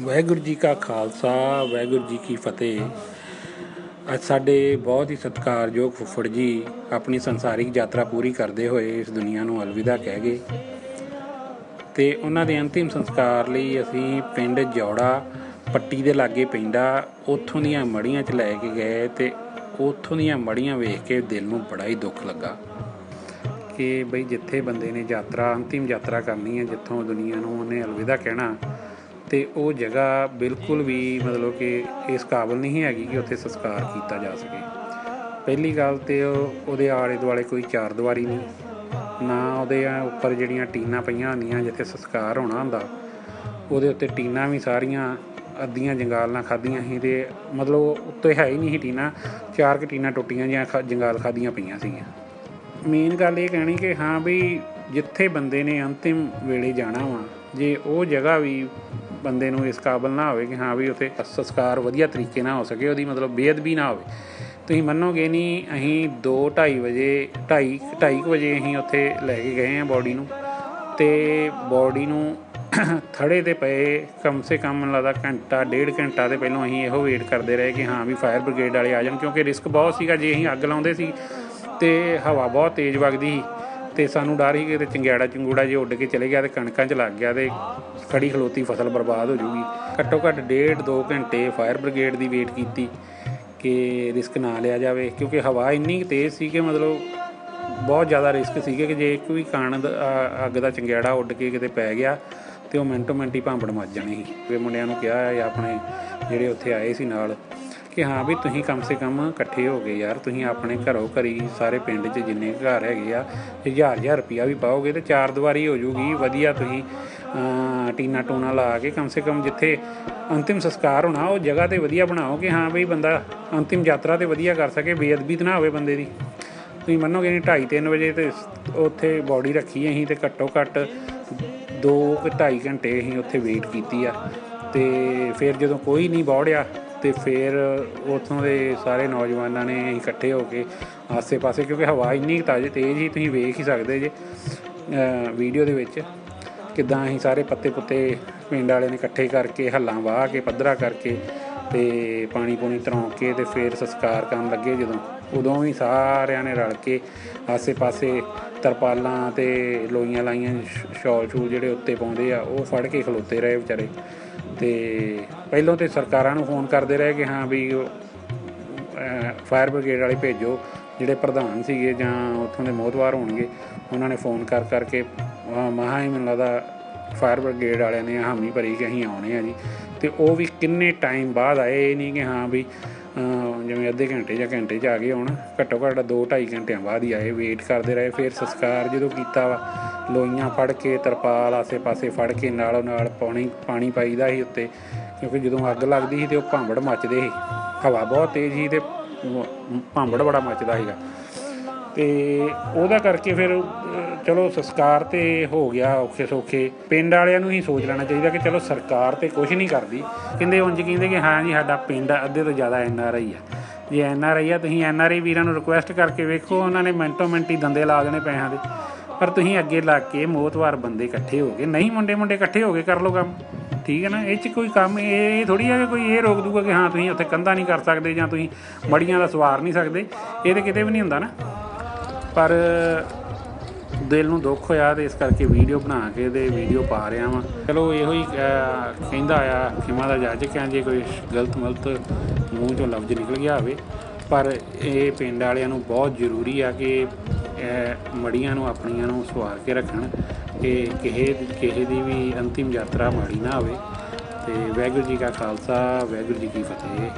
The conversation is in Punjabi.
ਵਾਹਿਗੁਰੂ ਜੀ ਕਾ ਖਾਲਸਾ, ਵਾਹਿਗੁਰੂ ਜੀ ਕੀ ਫਤਿਹ। ਅੱਜ ਸਾਡੇ ਬਹੁਤ ਹੀ ਸਤਿਕਾਰਯੋਗ ਫੁੱਫੜ ਜੀ ਆਪਣੀ ਸੰਸਾਰਿਕ ਯਾਤਰਾ ਪੂਰੀ ਕਰਦੇ ਹੋਏ ਇਸ ਦੁਨੀਆ ਨੂੰ ਅਲਵਿਦਾ ਕਹਿ ਗਏ। ਤੇ ਉਹਨਾਂ ਦੇ ਅੰਤਿਮ ਸੰਸਕਾਰ ਲਈ ਅਸੀਂ ਪਿੰਡ ਜੌੜਾ, ਪੱਟੀ ਦੇ ਲਾਗੇ ਪੈਂਦਾ, ਉੱਥੋਂ ਦੀਆਂ ਮੜੀਆਂ 'ਚ ਲੈ ਕੇ ਗਏ ਤੇ ਉੱਥੋਂ ਦੀਆਂ ਮੜੀਆਂ ਵੇਖ ਕੇ ਦਿਲ ਨੂੰ ਬੜਾ ਹੀ ਦੁੱਖ ਲੱਗਾ ਕਿ ਬਈ ਜਿੱਥੇ ਬੰਦੇ ਨੇ ਯਾਤਰਾ, ਅੰਤਿਮ ਯਾਤਰਾ ਕਰਨੀ ਹੈ, ਜਿੱਥੋਂ ਦੁਨੀਆ ਨੂੰ ਉਹਨੇ ਅਲਵਿਦਾ ਕਹਿਣਾ ਤੇ ਉਹ ਜਗ੍ਹਾ ਬਿਲਕੁਲ ਵੀ ਮਤਲਬ ਕਿ ਇਸ ਕਾਬਿਲ ਨਹੀਂ ਹੈਗੀ ਕਿ ਉੱਥੇ ਸੰਸਕਾਰ ਕੀਤਾ ਜਾ ਸਕੇ। ਪਹਿਲੀ ਗੱਲ ਤੇ ਉਹਦੇ ਆਲੇ ਦੁਆਲੇ ਕੋਈ ਚਾਰ ਦੀਵਾਰੀ ਨਹੀਂ। ਨਾ ਉਹਦੇ ਉੱਪਰ ਜਿਹੜੀਆਂ ਟੀਨਾਂ ਪਈਆਂ ਹੁੰਦੀਆਂ ਜਿੱਥੇ ਸੰਸਕਾਰ ਹੋਣਾ ਹੁੰਦਾ, ਉਹਦੇ ਉੱਤੇ ਟੀਨਾਂ ਵੀ ਸਾਰੀਆਂ ਅੱਧੀਆਂ ਜੰਗਾਲ ਨਾਲ ਖਾਧੀਆਂ ਸੀ ਤੇ ਮਤਲਬ ਉੱਤੇ ਹੈ ਹੀ ਨਹੀਂ ਸੀ ਟੀਨਾ, ਚਾਰ ਕੁ ਟੀਨਾ ਟੁੱਟੀਆਂ ਜਾਂ ਖਾ- ਜੰਗਾਲ ਖਾਧੀਆਂ ਪਈਆਂ ਸੀਗੀਆਂ। ਮੇਨ ਗੱਲ ਇਹ ਕਹਿਣੀ ਕਿ ਹਾਂ ਵੀ ਜਿੱਥੇ ਬੰਦੇ ਨੇ ਅੰਤਿਮ ਵੇਲੇ ਜਾਣਾ ਵਾ, ਜੇ ਉਹ ਜਗ੍ਹਾ ਵੀ ਬੰਦੇ ਨੂੰ ਇਸ ਕਾਬਲ ਨਾ ਹੋਵੇ ਕਿ ਹਾਂ ਵੀ ਉੱਥੇ ਸੰਸਕਾਰ ਵਧੀਆ ਤਰੀਕੇ ਨਾਲ ਹੋ ਸਕੇ, ਉਹਦੀ ਮਤਲਬ ਬੇਅਦਬੀ ਨਾ ਹੋਵੇ। ਤੁਸੀਂ ਮੰਨੋਗੇ ਨਹੀਂ, ਅਸੀਂ 2:30 ਵਜੇ 2:30 2:30 ਵਜੇ ਅਸੀਂ ਉੱਥੇ ਲੈ ਕੇ ਗਏ ਆ ਬੋਡੀ ਨੂੰ ਤੇ ਬੋਡੀ ਨੂੰ ਥੜੇ ਤੇ ਪਏ, ਕਮ ਸੇ ਕਮ ਲੱਗਦਾ ਘੰਟਾ, ਡੇਢ ਘੰਟਾ ਦੇ ਪਹਿਲਾਂ ਅਸੀਂ ਇਹੋ ਵੇਟ ਕਰਦੇ ਰਹੇ ਕਿ ਹਾਂ ਵੀ ਫਾਇਰ ਬ੍ਰਿਗੇਡ ਵਾਲੇ ਆ ਜਾਣ, ਕਿਉਂਕਿ ਰਿਸਕ ਬਹੁਤ ਸੀਗਾ, ਜੇ ਅਸੀਂ ਅੱਗ ਲਾਉਂਦੇ ਸੀ ਤੇ ਹਵਾ ਬਹੁਤ ਤੇਜ਼ ਵਗਦੀ ਸੀ। ਤੇ ਸਾਨੂੰ ਡਰ ਸੀ ਕਿ ਤੇ ਚੰਗਿਆੜਾ ਚੰਗੂੜਾ ਜੇ ਉੱਡ ਕੇ ਚਲੇ ਗਿਆ ਤੇ ਕਣਕਾਂ 'ਚ ਲੱਗ ਗਿਆ ਤੇ ਖੜੀ ਖਲੋਤੀ ਫਸਲ ਬਰਬਾਦ ਹੋ ਜਾਊਗੀ। ਘੱਟੋ ਘੱਟ ਡੇਢ ਦੋ ਘੰਟੇ ਫਾਇਰ ਬ੍ਰਿਗੇਡ ਦੀ ਵੇਟ ਕੀਤੀ ਕਿ ਰਿਸਕ ਨਾ ਲਿਆ ਜਾਵੇ, ਕਿਉਂਕਿ ਹਵਾ ਇੰਨੀ ਕੁ ਤੇਜ਼ ਸੀ ਕਿ ਮਤਲਬ ਬਹੁਤ ਜ਼ਿਆਦਾ ਰਿਸਕ ਸੀਗੇ ਕਿ ਜੇ ਕੋਈ ਵੀ ਅੱਗ ਦਾ ਚੰਗਿਆੜਾ ਉੱਡ ਕੇ ਕਿਤੇ ਪੈ ਗਿਆ ਤੇ ਉਹ ਮਿੰਟੋ ਮਿੰਟ ਹੀ ਭਾਂਬੜ ਮੱਚ ਜਾਣੀ ਸੀ। ਵੀ ਮੁੰਡਿਆਂ ਨੂੰ ਕਿਹਾ ਹੈ ਆਪਣੇ ਜਿਹੜੇ ਉੱਥੇ ਆਏ ਸੀ ਨਾਲ ਕਿ ਹਾਂ ਵੀ ਤੁਸੀਂ ਕਮ ਸੇ ਕਮ ਇਕੱਠੇ ਹੋ ਗਏ ਯਾਰ, ਤੁਸੀਂ ਆਪਣੇ ਘਰੋਂ ਘਰੀ ਸਾਰੇ ਪਿੰਡ 'ਚ ਜਿੰਨੇ ਘਰ ਹੈਗੇ ਆ ਹਜ਼ਾਰ ਹਜ਼ਾਰ ਰੁਪਿਆ ਵੀ ਪਾਓਗੇ ਤੇ ਚਾਰ ਦੀਵਾਰੀ ਹੋ ਜੂਗੀ, ਵਧੀਆ ਤੁਸੀਂ ਟੀਨਾ ਟੂਨਾ ਲਾ ਕੇ ਕਮ ਸੇ ਕਮ ਜਿੱਥੇ ਅੰਤਿਮ ਸੰਸਕਾਰ ਹੋਣਾ, ਉਹ ਜਗ੍ਹਾ ਤੇ ਵਧੀਆ ਬਣਾਓ ਕਿ ਹਾਂ ਵੀ ਬੰਦਾ ਅੰਤਿਮ ਯਾਤਰਾ ਤੇ ਵਧੀਆ ਕਰ ਸਕੇ, ਬੇਅਦਬੀ ਤਾਂ ਨਾ ਹੋਵੇ ਬੰਦੇ ਦੀ। ਤੁਸੀਂ ਮੰਨੋਗੇ ਨਹੀਂ 2:30 3 ਵਜੇ ਤੇ ਉੱਥੇ ਬੋਡੀ ਰੱਖੀ ਅਸੀਂ ਤੇ ਘੱਟੋ ਘੱਟ 2 ਕਿ 2.5 ਘੰਟੇ ਅਸੀਂ ਉੱਥੇ ਵੇਟ ਕੀਤੀ ਆ। ਤੇ ਫਿਰ ਜਦੋਂ ਕੋਈ ਨਹੀਂ ਬੌੜਿਆ ਤੇ ਫਿਰ ਉੱਥੋਂ ਦੇ ਸਾਰੇ ਨੌਜਵਾਨਾਂ ਨੇ ਅਸੀਂ ਇਕੱਠੇ ਹੋ ਕੇ ਆਸੇ-ਪਾਸੇ, ਕਿਉਂਕਿ ਹਵਾ ਇੰਨੀ ਕੁ ਤਾਜ਼ੀ, ਤੇਜ਼ ਹੀ ਤੁਸੀਂ ਵੇਖ ਹੀ ਸਕਦੇ ਜੇ ਵੀਡੀਓ ਦੇ ਵਿੱਚ, ਕਿਦਾਂ ਅਸੀਂ ਸਾਰੇ ਪੱਤੇ ਪੁੱਤੇ ਪਿੰਡ ਵਾਲੇ ਨੇ ਇਕੱਠੇ ਕਰਕੇ, ਹੱਲਾਂ ਵਾਹ ਕੇ, ਪੱਧਰਾ ਕਰਕੇ ਤੇ ਪਾਣੀ ਪੂਣੀ ਤਰੌਂ ਕੇ ਤੇ ਫਿਰ ਸੰਸਕਾਰ ਕਰਨ ਲੱਗੇ ਜਦੋਂ। ਉਦੋਂ ਵੀ ਸਾਰਿਆਂ ਨੇ ਰਲ ਕੇ ਆਸੇ-ਪਾਸੇ ਤਰਪਾਲਾਂ ਤੇ ਲੋਈਆਂ ਲਾਈਆਂ, ਸ਼- ਸ਼ੂਲ ਜਿਹੜੇ ਉੱਤੇ ਪਾਉਂਦੇ ਆ, ਉਹ ਫੜ ਕੇ ਖਲੋਤੇ ਰਹੇ ਵਿਚਾਰੇ। ਤੇ ਪਹਿਲਾਂ ਤੇ ਸਰਕਾਰਾਂ ਨੂੰ ਫੋਨ ਕਰਦੇ ਰਹੇ ਕਿ ਹਾਂ ਵੀ ਫਾਇਰ ਬ੍ਰਿਗੇਡ ਵਾਲੇ ਭੇਜੋ, ਜਿਹੜੇ ਪ੍ਰਧਾਨ ਸੀਗੇ ਜਾਂ ਉੱਥੋਂ ਦੇ ਮੋਹਤਵਾਰ ਹੋਣਗੇ, ਉਹਨਾਂ ਨੇ ਫੋਨ ਕਰ ਕਰਕੇ, ਅਹ, ਮਹਾਂ ਹੀ ਮੈਨੂੰ ਲੱਗਦਾ ਫਾਇਰ ਬ੍ਰਿਗੇਡ ਵਾਲਿਆਂ ਨੇ ਹਾਮੀ ਭਰੀ ਕਿ ਅਸੀਂ ਆਉਣੇ ਆ ਜੀ। ਤੇ ਉਹ ਵੀ ਕਿੰਨੇ ਟਾਈਮ ਬਾਅਦ ਆਏ ਨਹੀਂ ਕਿ ਹਾਂ ਵੀ ਜਿਵੇਂ ਅੱਧੇ ਘੰਟੇ ਜਾਂ ਘੰਟੇ 'ਚ ਆ ਗਏ ਹੋਣ, ਘੱਟੋ ਘੱਟ 2-2.5 ਘੰਟਿਆਂ ਬਾਅਦ ਹੀ ਆਏ ਵੇਟ ਕਰਦੇ ਰਹੇ, ਫਿਰ ਸੰਸਕਾਰ ਜਦੋਂ ਕੀਤਾ ਵਾ ਲੋਈਆਂ ਫੜ ਕੇ, ਤਰਪਾਲ ਆਸੇ-ਪਾਸੇ ਫੜ ਕੇ ਨਾਲੋਂ ਨਾਲ ਪਾਣੀ ਪਾਣੀ ਪਾਈਦਾ ਸੀ ਉੱਤੇ, ਕਿਉਂਕਿ ਜਦੋਂ ਅੱਗ ਲੱਗਦੀ ਸੀ ਤੇ ਉਹ ਭਾਂਬੜ ਮੱਚਦੇ ਸੀ, ਹਵਾ ਬਹੁਤ ਤੇਜ਼ ਸੀ ਤੇ ਭਾਂਬੜ ਬੜਾ ਮੱਚਦਾ ਸੀਗਾ। ਤੇ ਉਹਦਾ ਕਰਕੇ ਫਿਰ ਚਲੋ ਸੰਸਕਾਰ ਤੇ ਹੋ ਗਿਆ ਔਖੇ ਸੌਖੇ। ਪਿੰਡ ਵਾਲਿਆਂ ਨੂੰ ਹੀ ਸੋਚ ਲੈਣਾ ਚਾਹੀਦਾ ਕਿ ਚਲੋ ਸਰਕਾਰ ਤੇ ਕੁਝ ਨਹੀਂ ਕਰਦੀ। ਕਹਿੰਦੇ ਉਂਝ ਕਹਿੰਦੇ ਕਿ ਹਾਂ ਜੀ, ਸਾਡਾ ਪਿੰਡ ਅੱਧੇ ਤੋਂ ਜ਼ਿਆਦਾ ਐਨ ਆਰ ਆਈ ਆ। ਜੇ ਐਨ ਆਰ ਆਈ ਆ, ਤੁਸੀਂ ਐਨ ਆਰ ਆਈ ਵੀਰਾਂ ਨੂੰ ਰਿਕੁਐਸਟ ਕਰਕੇ ਵੇਖੋ, ਉਹਨਾਂ ਨੇ ਮਿੰਟੋ ਮਿੰਟ ਹੀ ਦੰਦੇ ਲਾ ਦੇਣੇ ਪੈਸਿਆਂ ਦੇ। ਪਰ ਤੁਸੀਂ ਅੱਗੇ ਲੱਗ ਕੇ ਮੋਤਵਾਰ ਬੰਦੇ ਇਕੱਠੇ ਹੋ ਗਏ। ਨਹੀਂ ਮੁੰਡੇ ਮੁੰਡੇ ਇਕੱਠੇ ਹੋ ਗਏ, ਕਰ ਲਓ ਕੰਮ। ਠੀਕ ਹੈ ਨਾ? ਇਹ ਚ ਕੋਈ ਕੰਮ, ਇਹ ਥੋੜੀ ਹੈ ਕਿ ਕੋਈ ਇਹ ਰੋਕ ਦੂਗਾ ਕਿ ਹਾਂ, ਤੁਸੀਂ ਉੱਥੇ ਕੰਧਾ ਨਹੀਂ ਕਰ ਸਕਦੇ ਜਾਂ ਤੁਸੀਂ ਮੜੀਆਂ ਦਾ ਸਵਾਰ ਨਹੀਂ ਸਕਦੇ। ਇਹ ਤੇ ਕਿਤੇ ਵੀ ਨਹੀਂ ਹੁੰਦਾ ਨਾ। ਪਰ ਦਿਲ ਨੂੰ ਦੁੱਖ ਹੋਇਆ ਤੇ ਇਸ ਕਰਕੇ ਵੀਡੀਓ ਬਣਾ ਕੇ ਤੇ ਵੀਡੀਓ ਪਾ ਰਿਹਾ ਵਾਂ। ਚਲੋ ਇਹੋ ਹੀ ਕਹਿੰਦਾ ਆ, ਖਿਮਾ ਦਾ ਜਾਜਕ ਆ ਜੇ ਕੋਈ ਗਲਤ ਮਲਤ ਮੂੰਹ ਚੋਂ ਲਫ਼ਜ਼ ਨਿਕਲ ਗਿਆ ਹੋਵੇ। ਪਰ ਇਹ ਪਿੰਡ ਵਾਲਿਆਂ ਨੂੰ ਬਹੁਤ ਜ਼ਰੂਰੀ ਆ ਕਿ ਇਹ ਮੜੀਆਂ ਨੂੰ ਆਪਣੀਆਂ ਨੂੰ ਸਵਾਰ ਕੇ ਰੱਖਣ ਕਿ ਕਿਸੇ ਕਿਸੇ ਦੀ ਵੀ ਅੰਤਿਮ ਯਾਤਰਾ ਮਾੜੀ ਨਾ ਹੋਵੇ। ਤੇ ਵਾਹਿਗੁਰੂ ਜੀ ਕਾ ਖਾਲਸਾ, ਵਾਹਿਗੁਰੂ ਜੀ ਕੀ ਫਤਿਹ।